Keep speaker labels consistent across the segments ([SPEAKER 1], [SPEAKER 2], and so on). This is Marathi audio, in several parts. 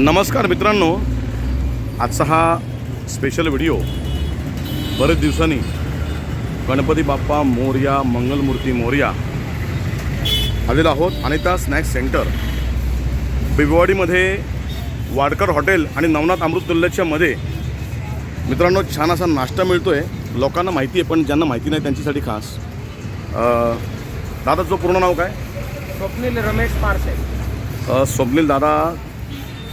[SPEAKER 1] नमस्कार मित्रांनो. आजचा हा स्पेशल व्हिडिओ बरेच दिवसांनी गणपती बाप्पा मोर्या मंगलमूर्ती मोर्या आलेलो आहोत अनिता स्नॅक्स सेंटर बिबवाडीमध्ये वाडकर हॉटेल आणि नवनाथ अमृतुल्यच्या मध्ये. मित्रांनो छान असा नाश्ता मिळतो आहे लोकांना माहिती आहे पण ज्यांना माहिती नाही त्यांच्यासाठी खास. दादाचं पूर्ण नाव काय?
[SPEAKER 2] स्वप्नील रमेश पारसे.
[SPEAKER 1] स्वप्नील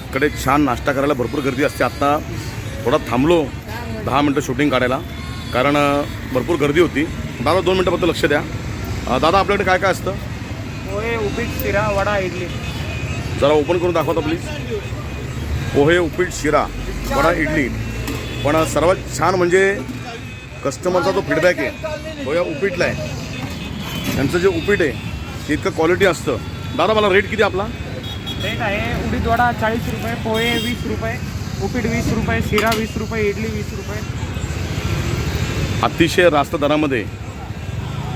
[SPEAKER 1] दादाकडे छान नाश्ता करायला भरपूर गर्दी असते. आत्ता थोडा थांबलो दहा मिनटं शूटिंग काढायला. कारण भरपूर गर्दी होती. दादा दोन मिनटाबद्दल लक्ष द्या. दादा आपल्याकडे काय काय असतं?
[SPEAKER 2] पोहे उपीट शिरा वडा इडली.
[SPEAKER 1] जरा ओपन करून दाखवता प्लीज पोहे उपीट शिरा वडा इडली. पण सर्वात छान म्हणजे कस्टमरचा जो फीडबॅक आहे तो या उपीटला आहे. त्यांचं जे उपीट आहे ते इतकं क्वालिटी असतं. दादा मला रेट किती आपला?
[SPEAKER 2] रेट आहे. उडीद वडा चाळीस रुपये पोहे वीस रुपये उपीट वीस रुपये शिरा वीस रुपये इडली वीस रुपये.
[SPEAKER 1] अतिशय रास्त दरामध्ये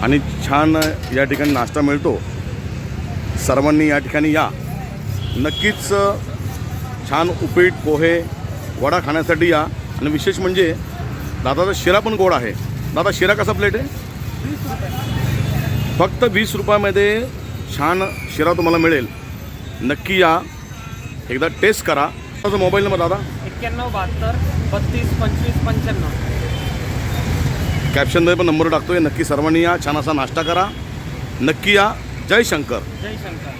[SPEAKER 1] आणि छान या ठिकाणी नाश्ता मिळतो. सर्वांनी या ठिकाणी या. नक्कीच छान उपीट पोहे वडा खाण्यासाठी या. आणि विशेष म्हणजे दादाचा शिरा पण गोड आहे. दादा शिरा कसा प्लेट आहे? फक्त वीस रुपयामध्ये छान शिरा तुम्हाला मिळेल. नक्की या. एकदा टेस्ट करा. माझा मोबाईल नंबर दादा?
[SPEAKER 2] एक्क्याण्णव बहात्तर बत्तीस पंचवीस पंच्याण्णव.
[SPEAKER 1] कॅप्शनमध्ये पण नंबर टाकतोय. नक्की सर्वांनी या. छान असा नाश्ता करा. नक्की या. जय शंकर.
[SPEAKER 2] जय शंकर.